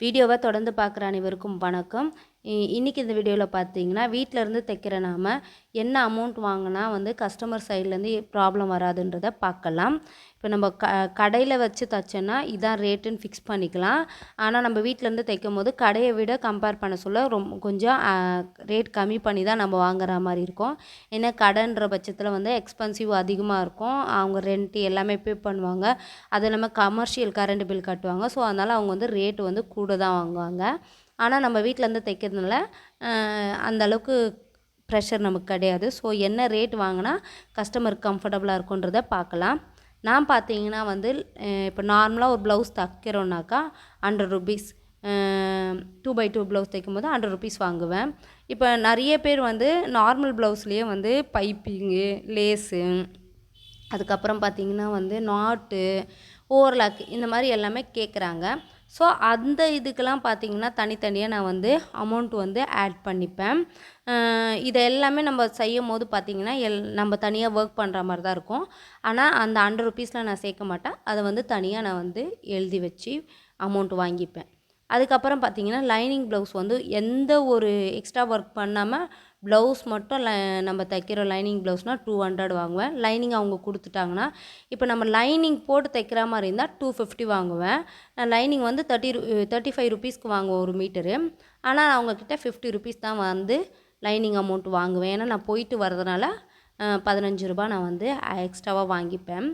வீடியோவை தொடர்ந்து பார்க்குற அனைவருக்கும் வணக்கம். இன்றைக்கி இன்னைக்கு இந்த வீடியோவில் பார்த்தீங்கன்னா வீட்டில் இருந்து தைக்கிற நாம என்ன அமௌண்ட் வாங்கினா வந்து கஸ்டமர் சைட்லேருந்து ப்ராப்ளம் வராதுன்றதை பார்க்கலாம் இப்போ நம்ம க கடையில் வச்சு தைச்சோன்னா இதான் ரேட்டுன்னு ஃபிக்ஸ் பண்ணிக்கலாம். ஆனால் நம்ம வீட்டிலேருந்து தைக்கும் போது கடையை விட கம்பேர் பண்ண சொல்ல ரொம்ப கொஞ்சம் ரேட் கம்மி பண்ணி தான் நம்ம வாங்குற மாதிரி இருக்கும். ஏன்னா கடைன்ற பட்சத்தில் வந்து எக்ஸ்பென்சிவ் அதிகமாக இருக்கும். அவங்க ரெண்ட்டு எல்லாமே பே பண்ணுவாங்க. அது இல்லாமல் கமர்ஷியல் கரண்ட் பில் கட்டுவாங்க. ஸோ அதனால் அவங்க வந்து ரேட்டு வந்து கூட தான் வாங்குவாங்க. ஆனால் நம்ம வீட்டிலேருந்து தைக்கிறதுனால அந்த அளவுக்கு ப்ரெஷர் நமக்கு கிடையாது. ஸோ என்ன ரேட் வாங்கினா கஸ்டமருக்கு கம்ஃபர்டபுளாக இருக்குன்றதை பார்க்கலாம் நான் பார்த்தீங்கன்னா வந்து இப்போ நார்மலாக ஒரு blouse தைக்கிறோன்னாக்கா hundred rupees two by two blouse தைக்கும் போது ஹண்ட்ரட் ருபீஸ் வாங்குவேன். இப்போ நிறைய பேர் வந்து நார்மல் ப்ளவுஸ்லேயே வந்து பைப்பிங்கு லேஸு அதுக்கப்புறம் பார்த்தீங்கன்னா வந்து நாட்டு ஓவர்லாக் இந்த மாதிரி எல்லாமே கேட்குறாங்க ஸோ அந்த இதுக்கெல்லாம் பார்த்தீங்கன்னா தனித்தனியாக நான் வந்து அமௌண்ட் வந்து ஆட் பண்ணிப்பேன். இதை எல்லாமே நம்ம செய்யும் போது பார்த்திங்கன்னா எல் நம்ம தனியாக ஒர்க் பண்ணுற மாதிரி தான் இருக்கும். ஆனால் அந்த ஹண்ட்ரட் ருபீஸில் நான் சேர்க்க மாட்டேன். அதை வந்து தனியாக நான் வந்து எழுதி வச்சு அமௌண்ட் வாங்கிப்பேன். அதுக்கப்புறம் பார்த்தீங்கன்னா லைனிங் ப்ளவுஸ் வந்து எந்த ஒரு எக்ஸ்ட்ரா ஒர்க் பண்ணாமல் ப்ளவுஸ் மட்டும் ல நம்ம தைக்கிற லைனிங் ப்ளவுஸ்னால் டூ ஹண்ட்ரட் வாங்குவேன். லைனிங் அவங்க கொடுத்துட்டாங்கன்னா இப்போ நம்ம லைனிங் போட்டு தைக்கிற மாதிரி இருந்தால் டூ ஃபிஃப்டி வாங்குவேன். நான் லைனிங் வந்து தேர்ட்டி தேர்ட்டி ஃபைவ் ருபீஸ்க்கு வாங்குவேன் ஒரு மீட்டரு. ஆனால் அவங்கக்கிட்ட ஃபிஃப்டி ருபீஸ் தான் வந்து லைனிங் அமௌண்ட் வாங்குவேன். ஏன்னா நான் போயிட்டு வரதுனால பதினஞ்சு ரூபா நான் வந்து எக்ஸ்ட்ராவாக வாங்கிப்பேன்.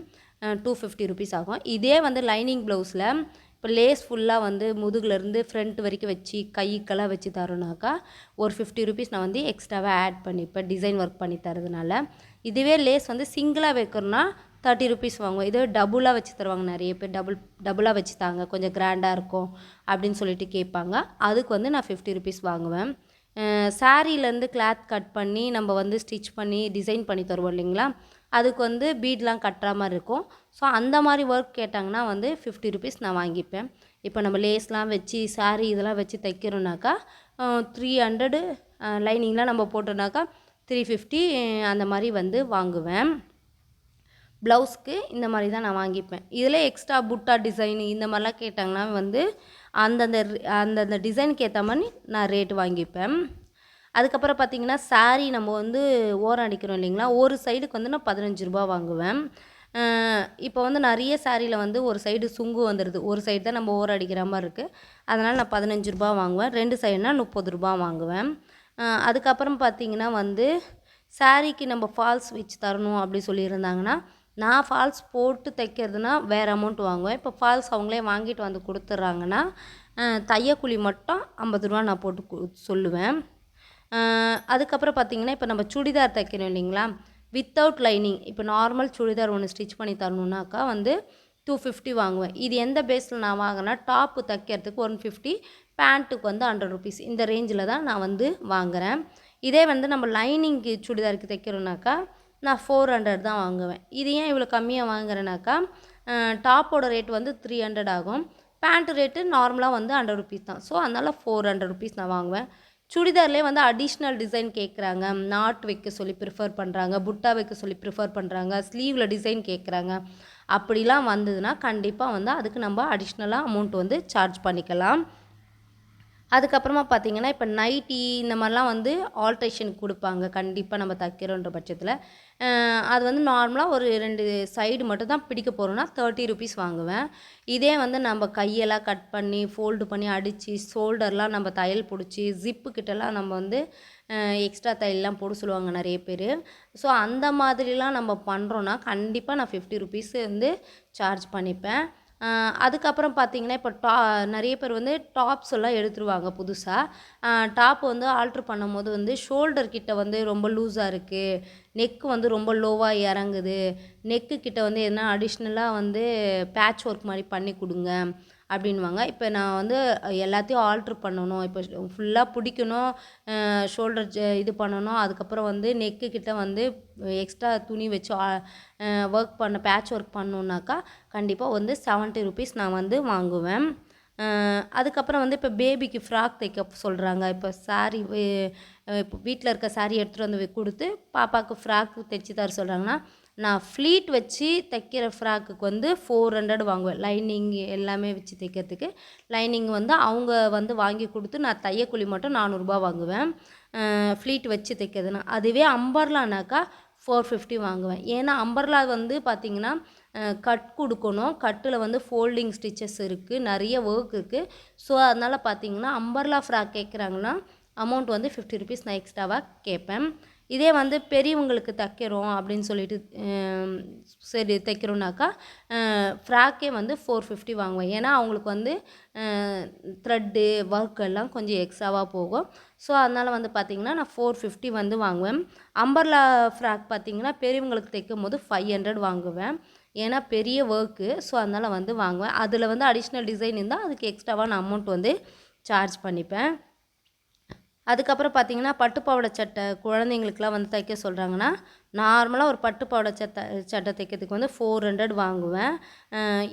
டூ ஃபிஃப்டி ருபீஸ் ஆகும். இதே வந்து லைனிங் ப்ளவுஸில் இப்போ லேஸ் ஃபுல்லாக வந்து முதுகுலேருந்து ஃப்ரண்ட் வரைக்கும் வச்சு கைக்கெல்லாம் வச்சு தரோனாக்கா ஒரு ஃபிஃப்டி ருபீஸ் நான் வந்து எக்ஸ்ட்ராவாக ஆட் பண்ணிப்பேன் டிசைன் ஒர்க் பண்ணி தரதுனால இதுவே லேஸ் வந்து சிங்கிளாக வைக்கிறோன்னா தேர்ட்டி ருபீஸ் வாங்குவோம். இதே டபுளாக வச்சு தருவாங்க நிறைய பேர். டபுள் டபுளாக வச்சு தாங்க. கொஞ்சம் கிராண்டாக இருக்கும் அப்படின்னு சொல்லிட்டு கேட்பாங்க. அதுக்கு வந்து நான் ஃபிஃப்டி ருபீஸ் வாங்குவேன். சாரீலேருந்து கிளாத் கட் பண்ணி நம்ம வந்து ஸ்டிச் பண்ணி டிசைன் பண்ணி தருவோம் இல்லைங்களா? அதுக்கு வந்து பீட்லாம் கட்டுற மாதிரி இருக்கும். ஸோ அந்த மாதிரி ஒர்க் கேட்டாங்கன்னா வந்து ஃபிஃப்டி ருபீஸ் நான் வாங்கிப்பேன். இப்போ நம்ம லேஸ்லாம் வச்சு சாரீ இதெல்லாம் வச்சு தைக்கிறோன்னாக்கா த்ரீ ஹண்ட்ரடு லைனிங்லாம் நம்ம போட்டோம்னாக்கா த்ரீ ஃபிஃப்டி அந்த மாதிரி வந்து வாங்குவேன். ப்ளவுஸ்க்கு இந்த மாதிரி தான் நான் வாங்கிப்பேன். இதில் எக்ஸ்ட்ரா புட்டா டிசைன் இந்த மாதிரிலாம் கேட்டாங்கன்னா வந்து அந்தந்த அந்தந்த டிசைனுக்கு ஏற்ற மாதிரி நான் ரேட் வாங்கிப்பேன். அதுக்கப்புறம் பார்த்திங்கன்னா saree நம்ம வந்து ஓரம் அடிக்கிறோம் இல்லைங்களா? ஒரு சைடுக்கு வந்து நான் பதினஞ்சு ரூபா வாங்குவேன். இப்போ வந்து நிறைய சாரியில் வந்து ஒரு சைடு சுங்கு வந்துடுது ஒரு சைடு தான் நம்ம ஓரம் அடிக்கிற மாதிரி இருக்குது அதனால் நான் பதினஞ்சு ரூபா வாங்குவேன். ரெண்டு சைடுனா முப்பது ரூபா வாங்குவேன். அதுக்கப்புறம் பார்த்தீங்கன்னா வந்து சாரீக்கு நம்ம ஃபால்ஸ் வச்சு தரணும் அப்படி சொல்லியிருந்தாங்கன்னா நான் ஃபால்ஸ் போட்டு தைக்கிறதுனா வேறு அமௌண்ட் வாங்குவேன். இப்போ ஃபால்ஸ் அவங்களே வாங்கிட்டு வந்து கொடுத்துட்றாங்கன்னா அஹ், தையக்கூலி மட்டும் ஐம்பது ரூபா நான் போட்டு சொல்லுவேன். அதுக்கப்புறம் பார்த்தீங்கன்னா இப்போ நம்ம சுடிதார் தைக்கிறோம் இல்லைங்களா? வித்தவுட் லைனிங் இப்போ நார்மல் சுடிதார் ஒன்று ஸ்டிச் பண்ணி தரணுன்னாக்கா வந்து டூ ஃபிஃப்டி வாங்குவேன். இது எந்த பேஸில் நான் வாங்கினா டாப்பு தைக்கிறதுக்கு ஒன் ஃபிஃப்டி பேண்ட்டுக்கு வந்து ஹண்ட்ரட் ருபீஸ் இந்த ரேஞ்சில் தான் நான் வந்து வாங்குறேன். இதே வந்து நம்ம லைனிங்க்கு சுடிதாருக்கு தைக்கிறோன்னாக்கா நான் ஃபோர் ஹண்ட்ரட் தான் வாங்குவேன். இது ஏன் இவ்வளோ கம்மியாக வாங்குறேனாக்கா டாப்போட ரேட் வந்து த்ரீ ஹண்ட்ரட் ஆகும். பேண்ட் ரேட்டு நார்மலாக வந்து ஹண்ட்ரட் ருபீஸ் தான். ஸோ அதனால் ஃபோர் ஹண்ட்ரட் ருபீஸ் நான் வாங்குவேன். சுடிதார்லேயே வந்து அடிஷ்னல் டிசைன் கேட்குறாங்க நாட் வைக்க சொல்லி ப்ரிஃபர் பண்ணுறாங்க புட்டா வைக்க சொல்லி ப்ரிஃபர் பண்ணுறாங்க ஸ்லீவில் டிசைன் கேட்குறாங்க அப்படிலாம் வந்ததுன்னா கண்டிப்பாக வந்து அதுக்கு நம்ம அடிஷ்னலாக அமௌண்ட் வந்து சார்ஜ் பண்ணிக்கலாம். அதுக்கப்புறமா பார்த்தீங்கன்னா இப்போ நைட்டி இந்த மாதிரிலாம் வந்து ஆல்ட்ரேஷனுக்கு கொடுப்பாங்க. கண்டிப்பாக நம்ம தைக்கிறோன்ற பட்சத்தில். அது வந்து நார்மலாக ஒரு ரெண்டு சைடு மட்டும் தான் பிடிக்க போகிறோன்னா தேர்ட்டி ருபீஸ் வாங்குவேன். இதே வந்து நம்ம கையெல்லாம் கட் பண்ணி ஃபோல்டு பண்ணி அடித்து ஷோல்டர்லாம் நம்ம தையல் பிடிச்சி ஜிப்பு கிட்டலாம் நம்ம வந்து எக்ஸ்ட்ரா தையல்லாம் போட சொல்லுவாங்க நிறைய பேர். ஸோ அந்த மாதிரிலாம் நம்ம பண்ணுறோன்னா கண்டிப்பாக நான் ஃபிஃப்டி ருபீஸ் வந்து சார்ஜ் பண்ணிப்பேன். அதுக்கப்புறம் பார்த்தீங்கன்னா இப்போ டா நிறைய பேர் வந்து டாப்ஸ் எல்லாம் எடுத்துருவாங்க புதுசாக டாப் வந்து ஆல்ட்ரு பண்ணும்போது வந்து ஷோல்டர் கிட்ட வந்து ரொம்ப லூஸாக இருக்குது நெக்கு வந்து ரொம்ப லோவாக இறங்குது. நெக்கு கிட்ட வந்து எதனா அடிஷ்னலாக வந்து பேட்ச் ஒர்க் மாதிரி பண்ணி கொடுங்க. அப்படின்வாங்க இப்போ நான் வந்து எல்லாத்தையும் ஆல்ட்ரு பண்ணணும். இப்போ ஃபுல்லாக பிடிக்கணும் ஷோல்டர் இது பண்ணணும். அதுக்கப்புறம் வந்து நெக்கு கிட்ட வந்து எக்ஸ்ட்ரா துணி வச்சு ஒர்க் பண்ண பேட்ச் ஒர்க் பண்ணணுன்னாக்கா கண்டிப்பாக வந்து செவன்ட்டி ருபீஸ் நான் வந்து வாங்குவேன். அதுக்கப்புறம் வந்து இப்போ பேபிக்கு ஃப்ராக் தைக்க சொல்கிறாங்க இப்போ சாரீ இப்போ வீட்டில் இருக்க சாரீ எடுத்துகிட்டு வந்து கொடுத்து பாப்பாவுக்கு ஃப்ராக் தைச்சி தர சொல்கிறாங்கன்னா நான் ஃப்ளீட் வச்சு தைக்கிற ஃப்ராக்குக்கு வந்து ஃபோர் ஹண்ட்ரட் வாங்குவேன். லைனிங் எல்லாமே வச்சு தைக்கிறதுக்கு. லைனிங் வந்து அவங்க வந்து வாங்கி கொடுத்து நான் தையக்கூலி மட்டும் நானூறுரூபா வாங்குவேன். ஃப்ளீட் வச்சு தைக்கிறதுனா. அதுவே அம்பர்லானாக்கா ஃபோர் ஃபிஃப்டி வாங்குவேன். ஏன்னா அம்பர்லா வந்து பார்த்திங்கன்னா கட் கொடுக்கணும். கட்டில் வந்து ஃபோல்டிங் ஸ்டிச்சஸ் இருக்குது நிறைய ஒர்க் இருக்குது ஸோ அதனால் பார்த்திங்கன்னா அம்பர்லா ஃப்ராக் கேட்குறாங்கன்னா அமௌண்ட் வந்து ஃபிஃப்டி ருபீஸ் நான் எக்ஸ்ட்ராவாக கேட்பேன். இதே வந்து பெரியவங்களுக்கு தைக்கிறோம் அப்படின்னு சொல்லிட்டு சரி தைக்கிறோன்னாக்கா ஃப்ராக்கே வந்து ஃபோர் ஃபிஃப்டி வாங்குவேன். ஏன்னா அவங்களுக்கு வந்து த்ரெட்டு ஒர்க் எல்லாம் கொஞ்சம் எக்ஸ்ட்ராவாக போகும். ஸோ அதனால் வந்து பார்த்திங்கன்னா நான் ஃபோர் ஃபிஃப்டி வந்து வாங்குவேன். அம்பர்லா ஃப்ராக் பார்த்திங்கன்னா பெரியவங்களுக்கு தைக்கும் போது ஃபைவ் ஹண்ட்ரட் வாங்குவேன். ஏன்னா பெரிய ஒர்க்கு ஸோ அதனால் வந்து வாங்குவேன். அதில் வந்து அடிஷ்னல் டிசைன் இருந்தால் அதுக்கு எக்ஸ்ட்ராவாக நான் அமௌண்ட் வந்து சார்ஜ் பண்ணிப்பேன். அதுக்கப்புறம் பார்த்தீங்கன்னா பட்டுப்பாவடை சட்டை குழந்தைங்களுக்குலாம் வந்து தைக்க சொல்கிறாங்கன்னா நார்மலாக ஒரு பட்டு பாவாடை சட்டை சட்டை தைக்கிறதுக்கு வந்து ஃபோர் ஹண்ட்ரட் வாங்குவேன்.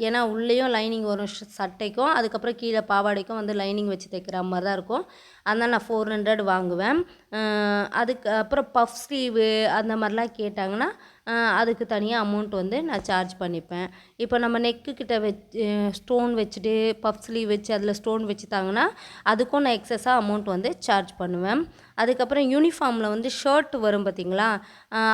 ஏன்னா உள்ளேயும் லைனிங் வரும் சட்டைக்கும் அதுக்கப்புறம் கீழே பாவாடைக்கும் வந்து லைனிங் வச்சு தைக்கிற மாதிரி தான் இருக்கும். அதனால் நான் ஃபோர் ஹண்ட்ரட் வாங்குவேன். அதுக்கு அப்புறம் பஃப் ஸ்லீவு அந்த மாதிரிலாம் கேட்டாங்கன்னா அதுக்கு தனியாக அமௌண்ட் வந்து நான் சார்ஜ் பண்ணிப்பேன். இப்போ நம்ம நெக்கு கிட்ட வச்சு ஸ்டோன் வச்சுட்டு பஃப் ஸ்லீவ் வச்சு அதில் ஸ்டோன் வச்சு தாங்கன்னா அதுக்கும் நான் எக்ஸஸாக அமௌண்ட் வந்து சார்ஜ் பண்ணுவேன். அதுக்கப்புறம் யூனிஃபார்மில் வந்து ஷர்ட் வரும் பார்த்தீங்களா?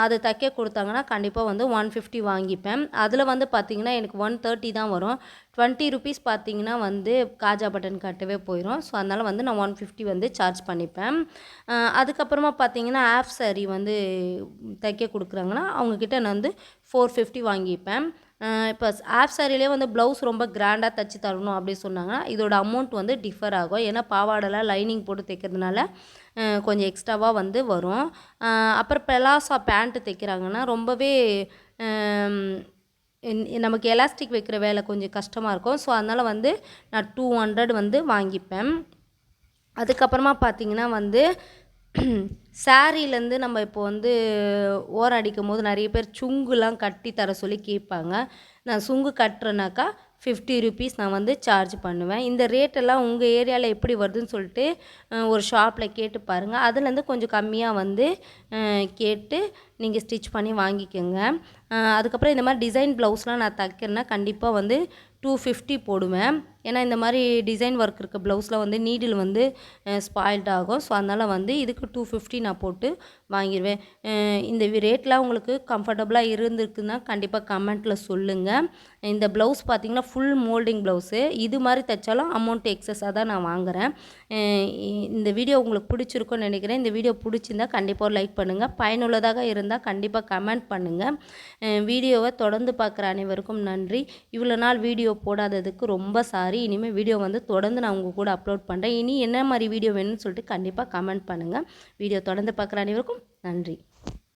அது தைக்க கொடுத்தாங்கன்னா கண்டிப்பாக வந்து ஒன் ஃபிஃப்டி வாங்கிப்பேன். அதில் வந்து பார்த்தீங்கன்னா எனக்கு ஒன் தேர்ட்டி தான் வரும். டுவெண்ட்டி ருபீஸ் பார்த்தீங்கன்னா வந்து காஜா பட்டன் கட்டவே போயிடும் ஸோ அதனால் வந்து நான் ஒன் ஃபிஃப்டி வந்து சார்ஜ் பண்ணிப்பேன். அதுக்கப்புறமா பார்த்தீங்கன்னா ஆஃப் saree வந்து தைக்க கொடுக்குறாங்கன்னா அவங்கக்கிட்ட நான் வந்து ஃபோர் ஃபிஃப்டி வாங்கிப்பேன். இப்போ ஆஃப் சாரிலே வந்து ப்ளவுஸ் ரொம்ப கிராண்டாக தைச்சி தரணும் அப்படின்னு சொன்னாங்கன்னா இதோட அமௌண்ட் வந்து டிஃபர் ஆகும். ஏன்னா பாவாடெல்லாம் லைனிங் போட்டு தைக்கிறதுனால கொஞ்சம் எக்ஸ்ட்ராவாக வந்து வரும். அப்புறம் பெலாசா பேண்ட்டு தைக்கிறாங்கன்னா ரொம்பவே நமக்கு எலாஸ்டிக் வைக்கிற வேலை கொஞ்சம் கஷ்டமாக இருக்கும். ஸோ அதனால் வந்து நான் டூ ஹண்ட்ரட் வந்து வாங்கிப்பேன். அதுக்கப்புறமா பார்த்தீங்கன்னா வந்து சாரீலேருந்து நம்ம இப்போ வந்து ஓரம் அடிக்கும் போது நிறைய பேர் சுங்குலாம் கட்டி தர சொல்லி கேட்பாங்க. நான் சுங்கு கட்டுறேனாக்கா ஃபிஃப்டி ருபீஸ் நான் வந்து சார்ஜ் பண்ணுவேன். இந்த ரேட்டெல்லாம் உங்கள் ஏரியாவில் எப்படி வருதுன்னு சொல்லிட்டு ஒரு ஷாப்பில் கேட்டு பாருங்கள் அதுலேருந்து கொஞ்சம் கம்மியாக வந்து கேட்டு நீங்கள் ஸ்டிச் பண்ணி வாங்கிக்கோங்க. அதுக்கப்புறம் இந்த மாதிரி டிசைன் ப்ளவுஸ்லாம் நான் தைக்கிறேன்னா கண்டிப்பாக வந்து டூ ஃபிஃப்டி போடுவேன். ஏன்னா இந்த மாதிரி டிசைன் ஒர்க் இருக்க ப்ளவுஸில் வந்து நீடில் வந்து ஸ்பாயில்ட் ஆகும். ஸோ அதனால் வந்து இதுக்கு டூ ஃபிஃப்டி நான் போட்டு வாங்கிடுவேன் இந்த ரேட்லாம் உங்களுக்கு கம்ஃபர்டபுளாக இருந்திருக்குன்னா கண்டிப்பாக கமெண்ட்டில் சொல்லுங்கள் இந்த ப்ளவுஸ் பார்த்தீங்கன்னா ஃபுல் மோல்டிங் ப்ளவுஸு இது மாதிரி தைச்சாலும் அமௌண்ட் எக்ஸஸாக தான் நான் வாங்குகிறேன் இந்த வீடியோ உங்களுக்கு பிடிச்சிருக்கும்னு நினைக்கிறேன். இந்த வீடியோ பிடிச்சிருந்தா கண்டிப்பாக லைக் பண்ணுங்கள் பயனுள்ளதாக இருந்தால் கண்டிப்பாக கமெண்ட் பண்ணுங்கள் வீடியோவை தொடர்ந்து பார்க்குற அனைவருக்கும் நன்றி. இவ்வளோ நாள் வீடியோ போடாததுக்கு ரொம்ப சாரி இனிமேல் வீடியோ வந்து தொடர்ந்து நான் உங்கள் கூட அப்லோட் பண்ணுறேன் இனி என்ன மாதிரி வீடியோ வேணும்னு சொல்லிட்டு கண்டிப்பாக கமெண்ட் பண்ணுங்கள் வீடியோ தொடர்ந்து பார்க்குற அனைவருக்கும் நன்றி.